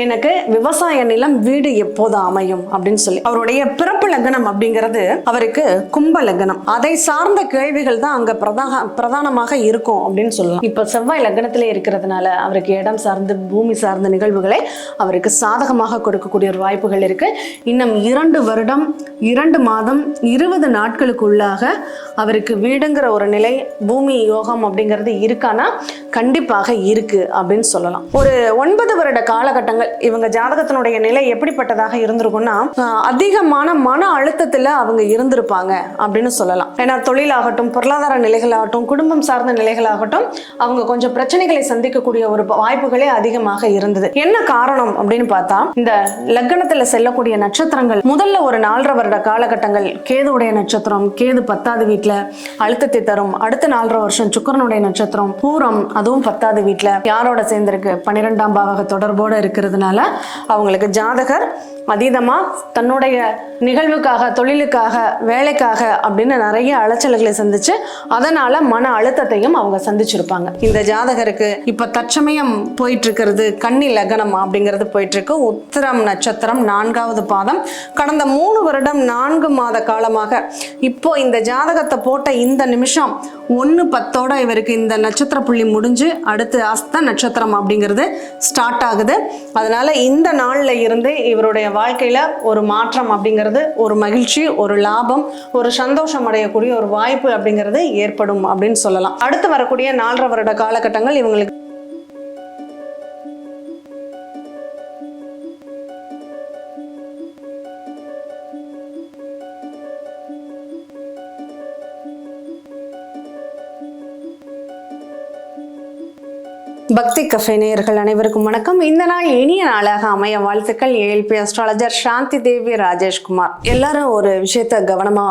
எனக்கு விவசாய நிலம் வீடு எப்போது அமையும் அப்படின்னு சொல்லி. அவருடைய பிறப்பு லக்னம் அப்படிங்கிறது அவருக்கு கும்ப லக்னம். அதை சார்ந்த கேள்விகள் தான் அங்க பிரதாக பிரதானமாக இருக்கும் அப்படின்னு சொல்லலாம். இப்ப செவ்வாய் லக்னத்திலே இருக்கிறதுனால அவருக்கு இடம் சார்ந்து பூமி சார்ந்த நிகழ்வுகளை அவருக்கு சாதகமாக கொடுக்கக்கூடிய ஒரு வாய்ப்புகள் இருக்கு. இன்னும் இரண்டு வருடம் இரண்டு மாதம் இருபது நாட்களுக்குள்ளாக அவருக்கு வீடுங்கிற ஒரு நிலை பூமி யோகம் அப்படிங்கிறது இருக்கானா கண்டிப்பாக இருக்கு அப்படின்னு சொல்லலாம். ஒரு ஒன்பது வருட காலகட்டங்கள் இவங்க ஜாதகத்தினுடைய நிலை எப்படிப்பட்டதாக இருந்திருக்கும்னா அதிகமான மன அழுத்தத்துல அவங்க இருந்திருப்பாங்க அப்படின்னு சொல்லலாம். ஏன்னா தொழிலாகட்டும் பொருளாதார நிலைகளாகட்டும் குடும்பம் சார்ந்த நிலைகளாகட்டும் அவங்க கொஞ்சம் பிரச்சனைகளை சந்திக்கக்கூடிய ஒரு வாய்ப்புகளே அதிகமாக இருந்தது. என்ன காரணம் அப்படின்னு பார்த்தா இந்த லக்னத்துல செல்லக்கூடிய நட்சத்திரங்கள் முதல்ல ஒரு நாலரை வருட காலகட்டங்கள் கேதுடைய நட்சத்திரம் கேது பத்தாவது வீட்டுல அழுத்தத்தை தரும். அடுத்த நாலரை வருஷம் சுக்கிரனுடைய நட்சத்திரம் பூரம் அதுவும் பத்தாவது வீட்டுல யாரோட சேர்ந்திருக்கு? பன்னிரெண்டாம் பாவக தொடர்போட இருக்கிறதுனால அவங்களுக்கு ஜாதகர் அதீதமாக தன்னுடைய நிகழ்வுக்காக தொழிலுக்காக வேலைக்காக அப்படின்னு நிறைய அலைச்சல்களை சந்திச்சு அதனால மன அழுத்தத்தையும் அவங்க சந்திச்சிருப்பாங்க. இந்த ஜாதகருக்கு இப்ப தற்சமயம் போயிட்டு இருக்கிறது கன்னி லக்னம் அப்படிங்கிறது போயிட்டு இருக்கு உத்திரம் நட்சத்திரம் நான்காவது பாதம். கடந்த மூணு வருடம் நான்கு மாத காலமாக இப்போ இந்த ஜாதகத்தை போட்ட இந்த நிமிஷம் ஒன்று பத்தோட இவருக்கு இந்த நட்சத்திர புள்ளி முடிஞ்சு அடுத்து அஸ்த நட்சத்திரம் அப்படிங்கிறது ஸ்டார்ட் ஆகுது. அதனால இந்த நாளில் இருந்து இவருடைய வாழ்க்கையில் ஒரு மாற்றம் அப்படிங்கிறது ஒரு மகிழ்ச்சி ஒரு லாபம் ஒரு சந்தோஷம் அடையக்கூடிய ஒரு வாய்ப்பு அப்படிங்கிறது ஏற்படும் அப்படின்னு சொல்லலாம். அடுத்து வரக்கூடிய நாலரை வருட காலகட்டங்கள் இவங்களுக்கு பக்தி கஃபே நேயர்கள் அனைவருக்கும் வணக்கம். இந்த நாள் இனிய நாளாக அமைய வாழ்த்துக்கள். ஏஎல்பி அஸ்ட்ராலஜர் சாந்தி தேவி ராஜேஷ்குமார் எல்லாரும் ஒரு விஷயத்த கவனமா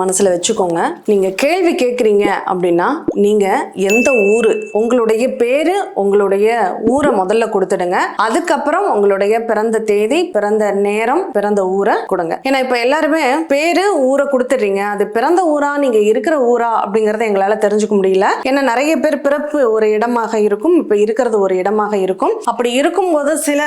மனசுல வச்சுக்கோங்க. நீங்க கேள்வி கேட்குறீங்க அப்படின்னா நீங்க எந்த ஊரு உங்களுடைய பேரு உங்களுடைய ஊரை முதல்ல கொடுத்துடுங்க. அதுக்கப்புறம் உங்களுடைய பிறந்த தேதி பிறந்த நேரம் பிறந்த ஊரை கொடுங்க. ஏன்னா இப்ப எல்லாருமே பேரு ஊரை கொடுத்துடுறீங்க. அது பிறந்த ஊரா நீங்க இருக்கிற ஊரா அப்படிங்கறத எங்களால தெரிஞ்சுக்க முடியல. ஏன்னா நிறைய பேர் பிறப்பு ஒரு இடமாக இருக்கும். இப்போ இருக்கிறது ஒரு இடமாக இருக்கும். அப்படி இருக்கும்போது சில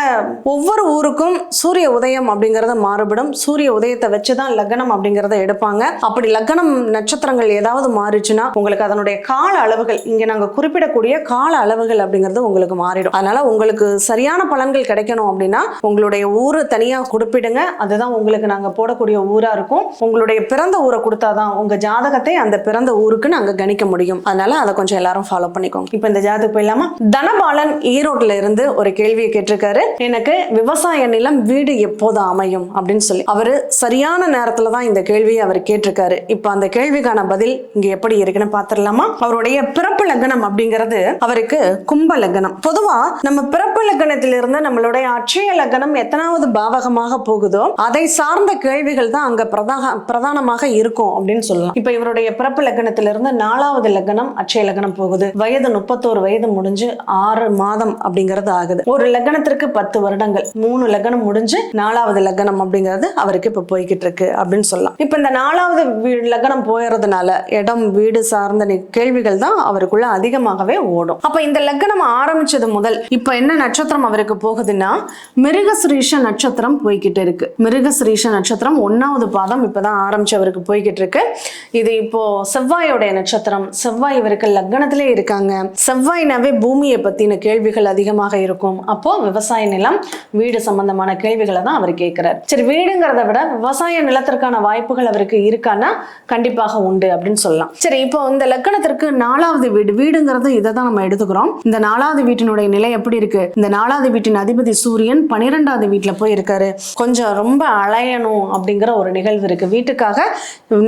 ஒவ்வொரு ஊருக்கும் சூரிய உதயம் அப்படிங்கறது மாறுபடும். சூரிய உதயத்தை வச்சுதான் லக்னம் அப்படிங்கறத எடுப்பாங்க. அப்படி லக்னம் நட்சத்திரங்கள் ஏதாவது மாறிச்சுன்னா உங்களுக்கு அதனுடைய கால அளவுகள் இங்க நாங்க குறிப்பிடக்கூடிய கால அளவுகள் அப்படிங்கிறது உங்களுக்கு மாறிடும். அதனால உங்களுக்கு சரியான பலன்கள் கிடைக்கணும் அப்படின்னா உங்களுடைய ஊரு தனியா குறிப்பிடுங்க. அதுதான் உங்களுக்கு நாங்க போடக்கூடிய ஊரா இருக்கும். உங்களுடைய பிறந்த ஊரை கொடுத்தாதான் உங்க ஜாதகத்தை அந்த பிறந்த ஊருக்கு நாங்க கணிக்க முடியும். அதனால அதை கொஞ்சம் எல்லாரும் ஃபாலோ பண்ணிக்கோங்க. இப்போ இந்த ஜாதகம் போயிடலாமா? தனபாலன் ஈரோட்ல இருந்து ஒரு கேள்வியை கேட்டிருக்காரு. எனக்கு விவசாய நிலம் வீடு எப்போது அமையும் அப்படின்னு சொல்லி. அவரு சரியான நேரத்துல தான் இந்த கேள்வியை அவர் கேட்டிருக்காரு. இப்போ அந்த கேள்விக்கான பதில் இங்க எப்படி இருக்குன்னு பாத்திரலாமா அவருடைய பிறப்பு லக்னம் அப்படிங்கிறது அவருக்கு கும்ப லக்னம். பொதுவா நம்ம பிறப்பு லக்னத்திலிருந்து நம்மளுடைய அட்சய லக்னம் எத்தனாவது பாவகமாக போகுதோ அதை சார்ந்த கேள்விகள் தான் அங்க பிரதாக பிரதானமாக இருக்கும் அப்படின்னு சொல்லலாம். இப்ப இவருடைய பிறப்பு லக்னத்திலிருந்து நாலாவது லக்னம் அட்சய லக்னம் போகுது. வயது முப்பத்தோரு வயது முடிஞ்சு ஆறு மாதம் அப்படிங்கிறது ஆகுது. ஒரு லக்னத்திற்கு பத்து வருடங்கள். மூணு லக்னம் முடிஞ்சு நாலாவது லக்னம் அப்படிங்கிறது அவருக்கு இப்ப போய்கிட்டு இருக்கு அப்படின்னு சொல்லலாம். இப்ப இந்த நாலாவது வீ- லக்னம் போயறதுனால இடம் வீடு சார்ந்த கேள்விகள் தான் அவருக்குள்ள அதிகமாகவே ஓடும். அப்ப இந்த லக்னம் ஆரம்பிச்சது முதல் இப்ப என்ன நட்சத்திரம் அவருக்கு போகுதுன்னா மிருகசுரீஷ நட்சத்திரம் போய்கிட்டு இருக்கு மிருகசுரீஷ நட்சத்திரம் ஒன்னாவது பாதம் இப்பதான் ஆரம்பிச்சு அவருக்கு போய்கிட்டு இருக்கு இது இப்போ செவ்வாயோடைய நட்சத்திரம். செவ்வாய் இவருக்கு லக்னத்திலே இருக்காங்க. செவ்வாய்னாவே பூமியை பற்றின கேள்விகள் அதிகமாக இருக்கும். அப்போ விவசாய நிலம் வீடு சம்பந்தமான கேள்விகளை தான் அவர் கேட்குறாரு. சரி வீடுங்கிறத விட விவசாய நிலத்திற்கான வாய்ப்புகள் அவருக்கு இருக்கான்னா கண்டிப்பாக உண்டு அப்படின்னு சொல்லலாம். சரி இப்போ இந்த லக்கணத்திற்கு நாலாவது வீடு வீடுங்கிறது இதை தான் நம்ம எடுத்துக்கிறோம். இந்த நாலாவது வீட்டினுடைய நிலை எப்படி இருக்கு? இந்த நாலாவது வீட்டின் அதிபதி சூரியன் பன்னிரெண்டாவது வீட்டில் போய் இருக்காரு கொஞ்சம் ரொம்ப அலையணும் அப்படிங்கிற ஒரு நிகழ்வு இருக்கு. வீட்டுக்காக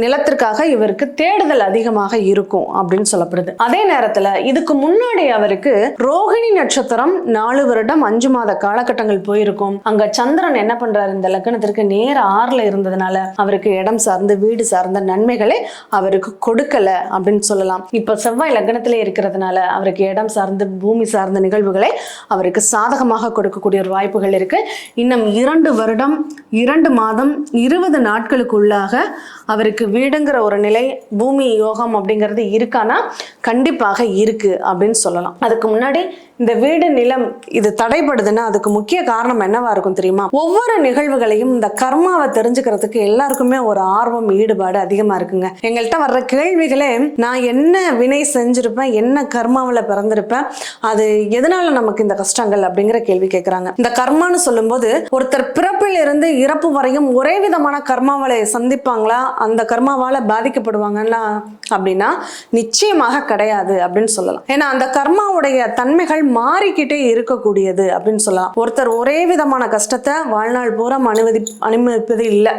நிலத்திற்காக இவருக்கு தேடுதல் அதிகமாக இருக்கும் அப்படின்னு சொல்லப்படுது. அதே நேரத்தில் இதுக்கு முன்னாடி அவருக்கு ரோகிணி நட்சத்திரம் நாலு வருடம் அஞ்சு மாத காலகட்டங்கள் போயிருக்கும். அங்க சந்திரன் என்ன பண்றாரு? இந்த லக்னத்திற்கு நேர ஆறுல இருந்ததுனால அவருக்கு இடம் சார்ந்து வீடு சார்ந்த நன்மைகளை அவருக்கு கொடுக்கல அப்படின்னு சொல்லலாம். இப்ப செவ்வாய் லக்னத்திலே இருக்கிறதுனால அவருக்கு இடம் சார்ந்து பூமி சார்ந்த நிகழ்வுகளை அவருக்கு சாதகமாக கொடுக்கக்கூடிய ஒரு வாய்ப்புகள் இருக்கு. இன்னும் இரண்டு வருடம் இரண்டு மாதம் இருபது நாட்களுக்குள்ளாக அவருக்கு வீடுங்கிற ஒரு நிலை பூமி யோகம் அப்படிங்கிறது இருக்கானா கண்டிப்பாக இருக்கு அப்படின்னு சொல்லலாம். அதுக்கு முன்னாடி முன்னாடி இந்த வீடு நிலம் இது தடைபடுதுன்னா அதுக்கு முக்கிய காரணம் என்னவா இருக்கும் தெரியுமா? ஒவ்வொரு நிகழ்வுகளையும் இந்த கர்மாவை தெரிஞ்சுக்கிறதுக்கு எல்லாருக்குமே ஒரு ஆர்வம் ஈடுபாடு அதிகமா இருக்குங்க. எங்கள்கிட்ட வர்ற கேள்விகளே நான் என்ன வினை செஞ்சிருப்பேன் என்ன கர்மாவில் பிறந்திருப்பேன் அது எதனால நமக்கு இந்த கஷ்டங்கள் அப்படிங்கிற கேள்வி கேட்குறாங்க இந்த கர்மான்னு சொல்லும்போது ஒருத்தர் பிறப்பில் இருந்து இறப்பு வரையும் ஒரே விதமான கர்மாவளை சந்திப்பாங்களா? அந்த கர்மாவால பாதிக்கப்படுவாங்களா அப்படின்னா நிச்சயமாக கிடையாது அப்படின்னு சொல்லலாம். ஏன்னா அந்த கர்மாவுடைய தன்மைகள் மாறிக்கிட்டே இருக்கக்கூடியது அப்படின்னு சொல்லலாம். ஒருத்தர் ஒரே விதமான கஷ்டத்தை வாழ்நாள் பூரா அனுமதி அனுமதிப்பது இல்லை.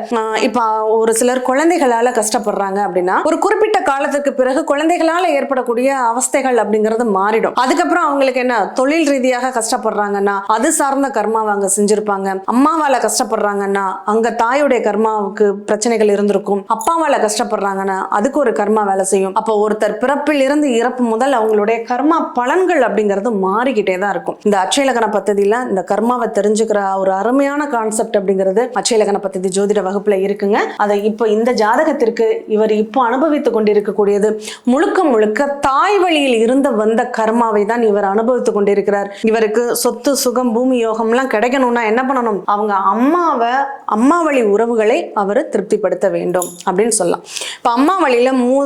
இப்போ ஒரு சிலர் குழந்தைகளால கஷ்டப்படுறாங்க அப்படின்னா ஒரு குறிப்பிட்ட காலத்துக்கு பிறகு குழந்தைகளால ஏற்படக்கூடிய அவஸ்தைகள் அப்படிங்கிறது மாறிடும். அதுக்கப்புறம் அவங்களுக்கு என்ன தொழில் ரீதியாக கஷ்டப்படுறாங்கன்னா அது சார்ந்த கர்மாவை அங்க செஞ்சிருப்பாங்க. அம்மாவால கஷ்டப்படுறாங்கன்னா அங்க தாயுடைய கர்மாவுக்கு பிரச்சனைகள் இருந்திருக்கும். அப்பாவால கஷ்டப்படுறாங்கன்னா அதுக்கு ஒரு கர்மா வேலை செய்யும். அப்போ ஒருத்தர் பிறப்பில் இருந்து இறப்பு முதல் அவங்களுடைய கர்மா பலன்கள் அப்படிங்கிறது மாறிக்கிட்டே தான் இருக்கும். இந்த அச்சயலக்கண பத்ததியில் இந்த கர்மாவை தெரிஞ்சுக்கிற ஒரு அருமையான கான்செப்ட் அப்படிங்கிறது அச்சயலக்கண பத்ததி ஜோதிட வகுப்புல இருக்குங்க. அதை இப்போ இந்த ஜாதகத்திற்கு இவர் இப்போ அனுபவித்து கொண்டிருக்கக்கூடியது முழுக்க முழுக்க தாய் வழியில் இருந்து வந்த கர்மாவை தான் இவர் அனுபவித்துக் கொண்டிருக்கிறார். இவருக்கு சொத்து சுகம் பூமி யோகம்லாம் கிடைக்கணும்னா என்ன பண்ணணும்? அவங்க அம்மாவை அம்மா வழி உறவுகளை அவர் திருப்திப்படுத்த வேண்டும் அப்படின்னு சொல்லலாம். இப்போ அம்மா வழியில் மூ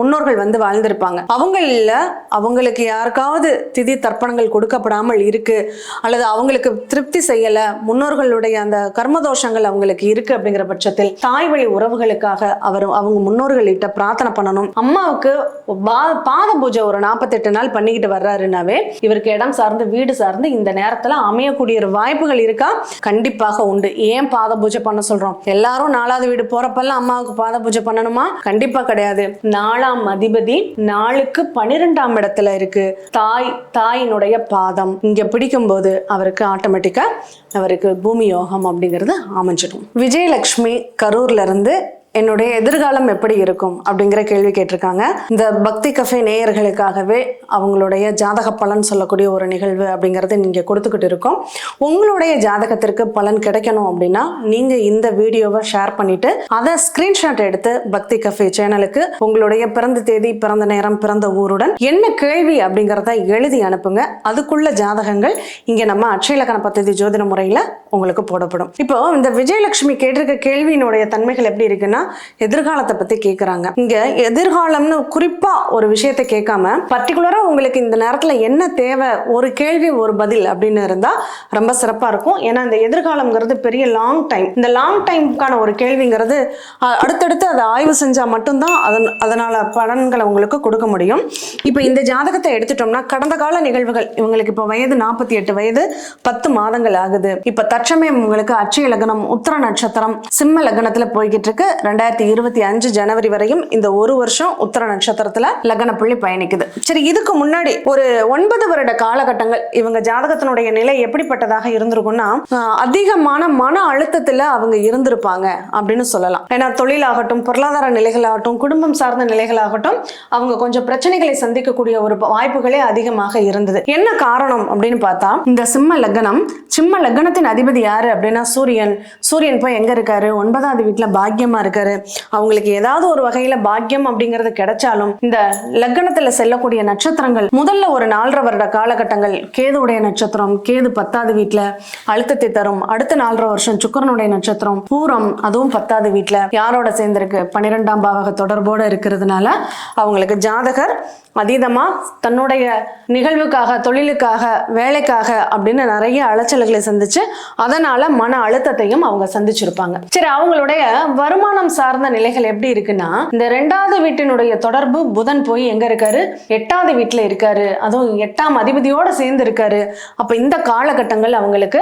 முன்னோர்கள் வந்து வாழ்ந்திருப்பாங்க. அவங்களில் அவங்களுக்கு யாருக்காவது திதி தர்ப்பணங்கள் கொடுக்கப்படாமல் இருக்கு அல்லது அவங்களுக்கு திருப்தி செய்யல முன்னோர்களுடைய அந்த கர்மதோஷங்கள் அவங்களுக்கு இருக்கு அப்படிங்கிற பட்சத்தில் தாய் வழி உறவுகளுக்காக அவர் அவங்க முன்னோர்கள்கிட்ட பிரார்த்தனை பண்ணணும். அம்மாவுக்கு பா- பாத பூஜை ஒரு நாற்பத்தெட்டு நாள் பண்ணிக்கிட்டு வர்றாருனாவே இவருக்கு இடம் சார்ந்து வீடு சார்ந்து இந்த நேரத்துல அமையக்கூடிய ஒரு வாய்ப்புகள் இருக்கா? கண்டிப்பாக உண்டு. ஏன் பாத பூஜை பண்ண சொல்றோம்? எல்லாரும் நாலாவது வீடு போறப்பெல்லாம் அம்மாவுக்கு பாத பூஜை பண்ணணுமா? கண்டிப்பா கிடையாது. நாலாம் அதிபதி நாளுக்கு பன்னிரெண்டாம் இடத்துல இருக்கு. தாய் தாயினுடைய பாதம். இங்கே பிடிக்கும்போது அவருக்கு ஆட்டோமேட்டிக்காக அவருக்கு பூமி யோகம் அப்படிங்கிறது அமைஞ்சிடும். விஜயலட்சுமி கரூர்லேருந்து என்னுடைய எதிர்காலம் எப்படி இருக்கும் அப்படிங்கிற கேள்வி கேட்டிருக்காங்க. இந்த பக்தி கஃபே நேயர்களுக்காகவே அவங்களுடைய ஜாதக பலன் சொல்லக்கூடிய ஒரு நிகழ்வு அப்படிங்கிறத நீங்க கொடுத்துக்கிட்டு இருக்கோம். உங்களுடைய ஜாதகத்திற்கு பலன் கிடைக்கணும் அப்படின்னா நீங்க இந்த வீடியோவை ஷேர் பண்ணிட்டு அதை ஸ்கிரீன்ஷாட் எடுத்து பக்தி கஃபே சேனலுக்கு உங்களுடைய பிறந்த தேதி பிறந்த நேரம் பிறந்த ஊருடன் என்ன கேள்வி அப்படிங்கிறத எழுதி அனுப்புங்க. அதுக்குள்ள ஜாதகங்கள் இங்க நம்ம அட்சயலக்கண பദ്ധதி ஜோதிட முறையில உங்களுக்கு போடப்படும். இப்போ இந்த விஜயலட்சுமி கேட்டிருக்க கேள்வியினுடைய தன்மைகள் எப்படி இருக்குன்னா எதிர்காலத்தை பத்தி கேக்குறாங்க. இங்க எதிர்காலம்னு குறிப்பா ஒரு விஷயத்தை கேட்காம பர்டிகுலரா உங்களுக்கு இந்த நேரத்துல என்ன தேவை? ஒரு கேள்வி ஒரு பதில் அப்படின்னு இருந்தா ரொம்ப சிறப்பா இருக்கும். ஏன்னா இந்த எதிர்காலம்ங்கிறது பெரிய லாங் டைம் இந்த லாங் டைம்க்கான ஒரு கேள்விங்கிறது அடுத்தடுத்து அதை ஆய்வு செஞ்சா மட்டும்தான் அதன் அதனால பலன்களை உங்களுக்கு கொடுக்க முடியும். இப்போ இந்த ஜாதகத்தை எடுத்துட்டோம்னா கடந்த கால நிகழ்வுகள் இவங்களுக்கு இப்போ வயது நாற்பத்தி எட்டு வயது பத்து மாதங்கள் ஆகுது. இப்போ தற்சமயம் உங்களுக்கு அச்சய லக்னம் உத்தர நட்சத்திரம் சிம்ம லக்னத்தில் போய்கிட்டு இருக்கு. ரெண்டாயிரத்தி இருபத்தி அஞ்சு ஜனவரி வரையும் இந்த ஒரு வருஷம் உத்தர நட்சத்திரத்துல லக்ன புள்ளி பயணிக்குது. சரி இதுக்கு முன்னாடி ஒரு ஒன்பது வருட காலகட்டங்கள் இவங்க ஜாதகத்தினுடைய நிலை எப்படிப்பட்டதாக இருந்திருக்கும்னா அதிகமான மன அழுத்தத்துல அவங்க இருந்திருப்பாங்க அப்படின்னு சொல்லலாம். ஏன்னா தொழிலாகட்டும் பொருளாதார நிலைகளாகட்டும் குடும்பம் சார்ந்த நிலைகளாகட்டும் அவங்க கொஞ்சம் பிரச்சனைகளை சந்திக்கக்கூடிய ஒரு வாய்ப்புகளே அதிகமாக இருந்தது. என்ன காரணம் அப்படின்னு பார்த்தா இந்த சிம்ம லக்னம் சிம்ம லக்னத்தின் அதிபதி யாரு அப்படின்னா சூரியன். சூரியன் போய் எங்க இருக்காரு? ஒன்பதாவது வீட்டுல பாக்கியமா இருக்காரு. அவங்களுக்கு ஏதாவது ஒரு வகையில பாக்கியம் அப்படிங்கிறது கிடைச்சாலும் இந்த லக்னத்துல செல்லக்கூடிய நட்சத்திரங்கள் முதல்ல ஒரு நாலரை வருட காலகட்டங்கள். கேதுடைய நட்சத்திரம் கேது பத்தாவது வீட்டுல அழுத்தத்தை தரும். அடுத்த நாலரை வருஷம் சுக்கரனுடைய நட்சத்திரம் பூரம் அதுவும் பத்தாவது வீட்டுல யாரோட சேர்ந்திருக்கு? பன்னிரெண்டாம் பாவக தொடர்போட இருக்கிறதுனால அவங்களுக்கு ஜாதகர் அதீதமா தன்னுடைய நிகழ்வுக்காக தொழிலுக்காக வேலைக்காக அப்படின்னு நிறைய அலைச்சல்களை சந்திச்சு அதனால மன அழுத்தத்தையும் அவங்க சந்திச்சிருப்பாங்க. சரி அவங்களுடைய வருமானம் சார்ந்த நிலைகள் எப்படி இருக்குன்னா இந்த ரெண்டாவது வீட்டினுடைய தொடர்பு புதன் போய் எங்க இருக்காரு? எட்டாவது வீட்டில் இருக்காரு. அதுவும் எட்டாம் அதிபதியோட சேர்ந்து இருக்காரு. அப்ப இந்த காலகட்டங்கள் அவங்களுக்கு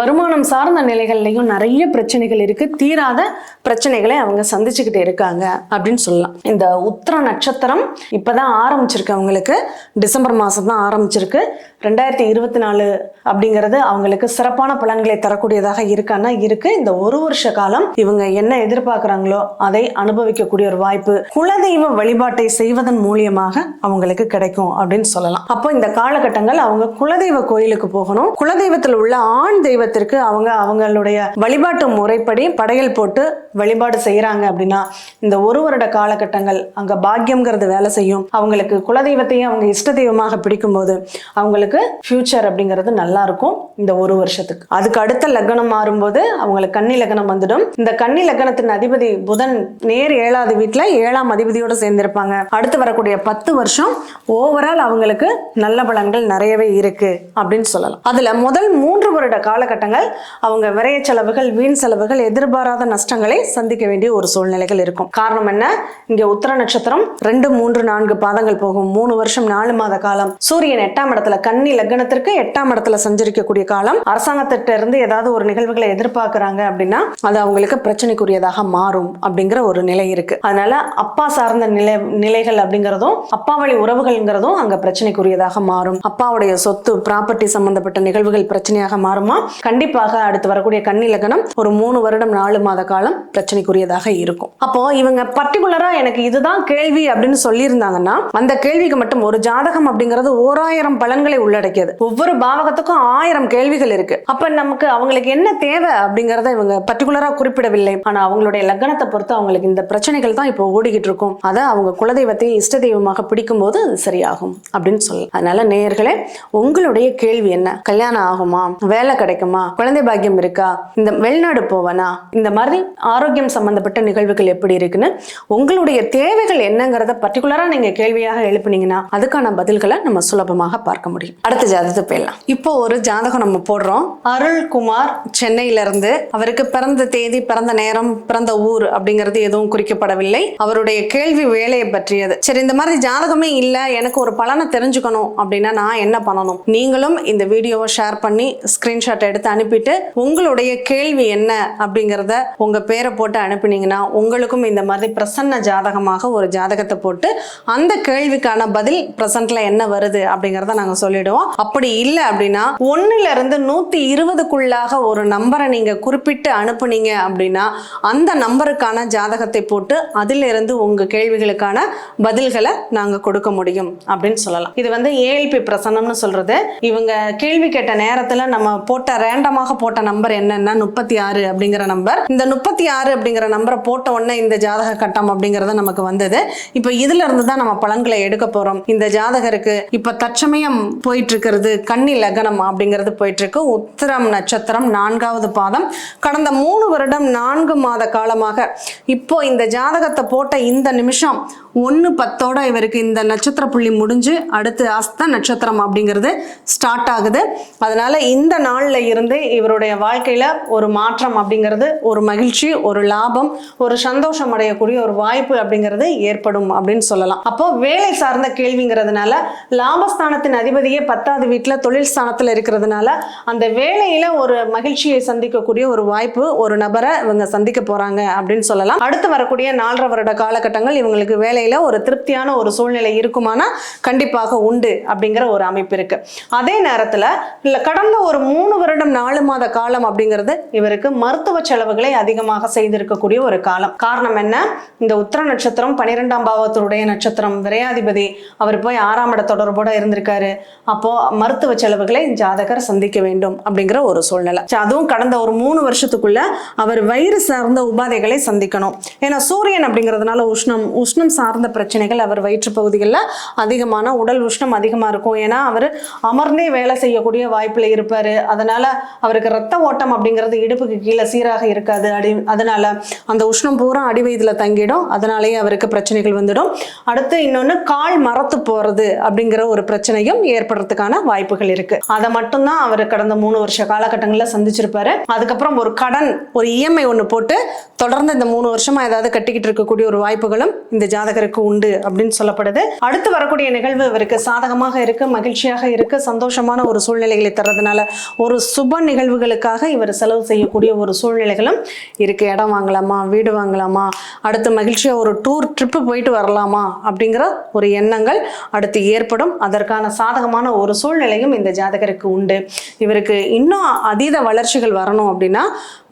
வருமானம் சார்ந்த நிலைகள்லையும் நிறைய பிரச்சனைகள் இருக்கு. தீராத பிரச்சனைகளை அவங்க சந்திச்சுக்கிட்டு இருக்காங்க அப்படின்னு சொல்லலாம். இந்த உத்திர நட்சத்திரம் இப்பதான் ஆரம்பிச்சிருக்கு அவங்களுக்கு. டிசம்பர் மாசம் தான் ஆரம்பிச்சிருக்கு. ரெண்டாயிரத்தி இருபத்தி நாலு அப்படிங்கிறது அவங்களுக்கு சிறப்பான பலன்களை தரக்கூடியதாக இருக்கான்னா இருக்கு இந்த ஒரு வருஷ காலம் இவங்க என்ன எதிர்பார்க்குறாங்களோ அதை அனுபவிக்கக்கூடிய ஒரு வாய்ப்பு குலதெய்வ வழிபாட்டை செய்வதன் மூலியமாக அவங்களுக்கு கிடைக்கும் அப்படின்னு சொல்லலாம். அப்போ இந்த காலகட்டங்கள் அவங்க குலதெய்வ கோயிலுக்கு போகணும். குலதெய்வத்தில் உள்ள ஆண் தெய்வத்திற்கு அவங்க அவங்களுடைய வழிபாட்டு முறைப்படி படையல் போட்டு வழிபாடு செய்யறாங்க அப்படின்னா இந்த ஒரு வருட காலகட்டங்கள் அங்க பாக்கியம்ங்கிறது வேலை செய்யும். அவங்களுக்கு குலதெய்வத்தையும் அவங்க இஷ்ட தெய்வமாக பிடிக்கும்போது அவங்களுக்கு அவங்களுக்கு ஃபியூச்சர் அப்படிங்கிறது நல்லா இருக்கும் இந்த ஒரு வருஷத்துக்கு. அதுக்கு அடுத்த லக்னம் மாறும்போது அவங்களுக்கு கன்னி லக்னம் வந்துடும். இந்த கன்னி லக்னத்தின் அதிபதி புதன் நேர் ஏழாவது வீட்டில் ஏழாம் அதிபதியோடு சேர்ந்திருப்பாங்க. அடுத்து வரக்கூடிய பத்து வருஷம் ஓவரால் அவங்களுக்கு நல்ல பலன்கள் நிறையவே இருக்கு அப்படின்னு சொல்லலாம். அதுல முதல் மூன்று வருட காலகட்டங்கள் அவங்க விரைய செலவுகள் வீண் செலவுகள் எதிர்பாராத நஷ்டங்களை சந்திக்க வேண்டிய ஒரு சூழ்நிலைகள் இருக்கும். காரணம் என்ன? இங்க உத்தர நட்சத்திரம் ரெண்டு மூன்று நான்கு பாதங்கள் போகும். மூணு வருஷம் நாலு மாத காலம். சூரியன் எட்டாம் இடத்துல கன்னி லக்னத்திற்கு எட்டாம் இடத்துல சஞ்சரிக்கக்கூடிய காலம். அரசாங்கத்திட்ட இருந்து ஏதாவது ஒரு நிகழ்வுகளை எதிர்பார்க்குறாங்க அப்படின்னா அது அவங்களுக்கு பிரச்சனைக்குரியதாக மாறும் அப்படிங்கிற ஒரு நிலை இருக்கு. அதனால அப்பா சார்ந்த நிலை நிலைகள் அப்படிங்கிறதும் அப்பா வழி உறவுகள்ங்கிறதும் அங்க பிரச்சனைக்குரியதாக மாறும். அப்பாவுடைய சொத்து ப்ராப்பர்ட்டி சம்பந்தப்பட்ட நிகழ்வுகள் பிரச்சனையாக மாறுமா? கண்டிப்பாக அடுத்து வரக்கூடிய கன்னி லக்னம் ஒரு மூணு வருடம் நாலு மாத காலம் பிரச்சனைக்குரியதாக இருக்கும். அப்போ இவங்க பர்டிகுலரா எனக்கு இதுதான் கேள்வி அப்படின்னு சொல்லியிருந்தாங்கன்னா அந்த கேள்விக்கு மட்டும் ஒரு ஜாதகம் அப்படிங்கிறது ஓராயிரம் பலன்களை உள்ளடக்கியது. ஒவ்வொரு பாவகத்துக்கும் ஆயிரம் கேள்விகள் இருக்கு. அப்ப நமக்கு அவங்களுக்கு என்ன தேவை அப்படிங்கறத இவங்க பர்டிகுலரா குறிப்பிடவில்லை. ஆனா அவங்களுடைய லக்னத்தை பொறுத்து அவங்களுக்கு இந்த பிரச்சனைகள் தான் இப்போ ஓடிக்கிட்டு இருக்கும். அதை அவங்க குலதெய்வத்தை இஷ்ட தெய்வமாக பிடிக்கும் போது அது சரியாகும் அப்படின்னு சொல்லலாம். அதனால நேயர்களே உங்களுடைய கேள்வி என்ன? கல்யாணம் ஆகுமா? வேலை கிடைக்குமா? குழந்தை பாக்கியம் இருக்கா? இந்த வெளிநாடு போவனா? இந்த மாதிரி ஆரோக்கியம் சம்பந்தப்பட்ட நிகழ்வுகள் எப்படி இருக்குன்னு உங்களுடைய தேவைகள் என்னங்கிறத பர்டிகுலரா நீங்க கேள்வியாக எழுப்புனீங்கன்னா அதுக்கான பதில்களை நம்ம சுலபமாக பார்க்க முடியும். அடுத்த ஜாதகத்தை போயிடலாம். இப்போ ஒரு ஜாதகம் நம்ம போடுறோம். அருள்குமார் சென்னையில இருந்து அவருக்கு பிறந்த தேதி பிறந்த நேரம் பிறந்த ஊர் அப்படிங்கிறது எதுவும் குறிக்கப்படவில்லை. அவருடைய கேள்வி வேலையை பற்றியது. சரி இந்த மாதிரி ஜாதகமே இல்ல எனக்கு ஒரு பலனை தெரிஞ்சுக்கணும் அப்படின்னா நான் என்ன பண்ணணும்? நீங்களும் இந்த வீடியோவை ஷேர் பண்ணி ஸ்கிரீன்ஷாட் எடுத்து அனுப்பிட்டு உங்களுடைய கேள்வி என்ன அப்படிங்கிறத உங்க பேரை போட்டு அனுப்பினீங்கன்னா உங்களுக்கும் இந்த மாதிரி பிரசன்ன ஜாதகமாக ஒரு ஜாதகத்தை போட்டு அந்த கேள்விக்கான பதில் பிரசன்ட்ல என்ன வருது அப்படிங்கிறத நாங்க சொல்லிடுவோம் அப்படி இல்லை அப்படின்னா ஒண்ணுல இருந்து நூத்தி இருபதுக்குள்ளாக ஒரு நம்பரை நீங்க குறிப்பிட்டு அனுப்புனீங்க அப்படின்னா அந்த நம்பருக்கான ஜாதகத்தை போட்டு அதிலிருந்து உங்க கேள்விகளுக்கான பதில்களை நாங்க கொடுக்க முடியும் அப்படின்னு சொல்லலாம். இது வந்து ஏஎல்பி பிரசனம்னு சொல்றது. இவங்க கேள்வி கேட்ட நேரத்துல நம்ம போட்ட ரேண்டமாக போட்ட நம்பர் என்னன்னா முப்பத்தி ஆறு அப்படிங்கிற நம்பர். இந்த முப்பத்தி ஆறு அப்படிங்கிற நம்பரை போட்ட உடனே இந்த ஜாதக கட்டம் அப்படிங்கறது நமக்கு வந்தது. இப்போ இதுல இருந்து தான் நம்ம பலன்களை எடுக்க போறோம். இந்த ஜாதகருக்கு இப்ப தற்சமயம் போய் இருக்கிறது கன்னி லக்னம் அப்படிங்கிறது போயிட்டு இருக்கு உத்திரம் நட்சத்திரம் நான்காவது பாதம். கடந்த மூணு வருடம் நான்கு மாத காலமாக இப்போ இந்த ஜாதகத்தை போட்ட இந்த நிமிஷம் ஒன்று பத்தோட இவருக்கு இந்த நட்சத்திர புள்ளி முடிஞ்சு அடுத்து அஸ்த நட்சத்திரம் அப்படிங்கிறது ஸ்டார்ட் ஆகுது. அதனால இந்த நாளில் இருந்து இவருடைய வாழ்க்கையில ஒரு மாற்றம் அப்படிங்கிறது ஒரு மகிழ்ச்சி ஒரு லாபம் ஒரு சந்தோஷம் அடையக்கூடிய ஒரு வாய்ப்பு அப்படிங்கிறது ஏற்படும் அப்படின்னு சொல்லலாம். அப்போ வேலை சார்ந்த கேள்விங்கிறதுனால லாபஸ்தானத்தின் அதிபதியே பத்தாவது வீட்டில் தொழில் ஸ்தானத்தில் இருக்கிறதுனால அந்த வேலையில ஒரு மகிழ்ச்சியை சந்திக்கக்கூடிய ஒரு வாய்ப்பு ஒரு நபரை இவங்க சந்திக்க போறாங்க அப்படின்னு சொல்லலாம். அடுத்து வரக்கூடிய நாலரை வருட காலகட்டங்கள் இவங்களுக்கு வேலையில ஒரு திருப்தியான ஒரு சூழ்நிலை இருக்குமானா கண்டிப்பாக உண்டு அப்படிங்கிற ஒரு அமைப்பு இருக்கு. அதே நேரத்துல இல்ல கடந்த ஒரு மூணு வருடம் நாலு மாத காலம் அப்படிங்கிறது இவருக்கு மருத்துவ செலவுகளை அதிகமாக செய்திருக்கக்கூடிய ஒரு காலம். காரணம் என்ன? இந்த உத்திர நட்சத்திரம் பன்னிரெண்டாம் பாவத்தினுடைய நட்சத்திரம். விரையாதிபதி அவர் போய் ஆறாம் இட தொடர்போட இருந்திருக்காரு. அப்போ மருத்துவ செலவுகளை ஜாதகர் சந்திக்க வேண்டும் அப்படிங்கிற ஒரு சூழ்நிலை. அதுவும் கடந்த ஒரு மூணு வருஷத்துக்குள்ள அவர் வயிறு சார்ந்த உபாதைகளை சந்திக்கணும். ஏன்னா சூரியன் அப்படிங்கிறதுனால உஷ்ணம் உஷ்ணம் சார்ந்த பிரச்சனைகள் அவர் வயிற்று பகுதிகளில் அதிகமான உடல் உஷ்ணம் அதிகமாக இருக்கும். ஏன்னா அவர் அமர்ந்தே வேலை செய்யக்கூடிய வாய்ப்பில் இருப்பார். அதனால அவருக்கு ரத்த ஓட்டம் அப்படிங்கிறது இடுப்புக்கு கீழே சீராக இருக்காது. அடி அதனால அந்த உஷ்ணம் பூரா அடி தங்கிடும். அதனாலேயே அவருக்கு பிரச்சனைகள் வந்துடும். அடுத்து இன்னொன்று கால் மரத்து போகிறது அப்படிங்கிற ஒரு பிரச்சனையும் ஏற்படுறது ஏற்படுறதுக்கான வாய்ப்புகள் இருக்கு. அதை மட்டும்தான் அவர் கடந்த மூணு வருஷ காலகட்டங்களில் சந்திச்சிருப்பாரு. அதுக்கப்புறம் ஒரு கடன் ஒரு இஎம்ஐ ஒன்று போட்டு தொடர்ந்து இந்த மூணு வருஷமா ஏதாவது கட்டிக்கிட்டு இருக்கக்கூடிய ஒரு வாய்ப்புகளும் இந்த ஜாதகருக்கு உண்டு அப்படின்னு சொல்லப்படுது. அடுத்து வரக்கூடிய நிகழ்வு இவருக்கு சாதகமாக இருக்கு மகிழ்ச்சியாக இருக்கு சந்தோஷமான ஒரு சூழ்நிலைகளை தர்றதுனால ஒரு சுப நிகழ்வுகளுக்காக இவர் செலவு செய்யக்கூடிய ஒரு சூழ்நிலைகளும் இருக்கு. இடம் வாங்கலாமா வீடு வாங்கலாமா அடுத்து மகிழ்ச்சியாக ஒரு டூர் ட்ரிப்பு போயிட்டு வரலாமா அப்படிங்கிற ஒரு எண்ணங்கள் அடுத்து ஏற்படும். அதற்கான சாதகமான ஒரு சூழ்நிலையும் இந்த ஜாதகருக்கு உண்டு. இவருக்கு இன்னும் அதீத வளர்ச்சிகள் வரணும் அப்படின்னா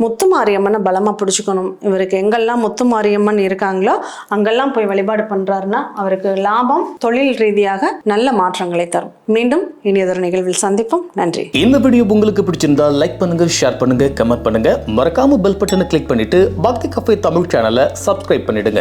முத்து மாரியம்மனை பலமாக பிடிச்சிக்கணும். இவருக்கு எங்கெல்லாம் முத்து மாரியம்மன் இருக்காங்களோ அங்கெல்லாம் போய் வழிபாடு பண்ணுறாருன்னா அவருக்கு லாபம் தொழில் ரீதியாக நல்ல மாற்றங்களை தரும். மீண்டும் இனியதொரு நிகழ்வில் சந்திப்போம். நன்றி. இந்த வீடியோ உங்களுக்கு பிடிச்சிருந்தா லைக் பண்ணுங்க ஷேர் பண்ணுங்க கமெண்ட் பண்ணுங்க. மறக்காம பெல் பட்டனை கிளிக் பண்ணிட்டு பக்தி கஃபே தமிழ் சேனலை சப்ஸ்கிரைப் பண்ணிடுங்க.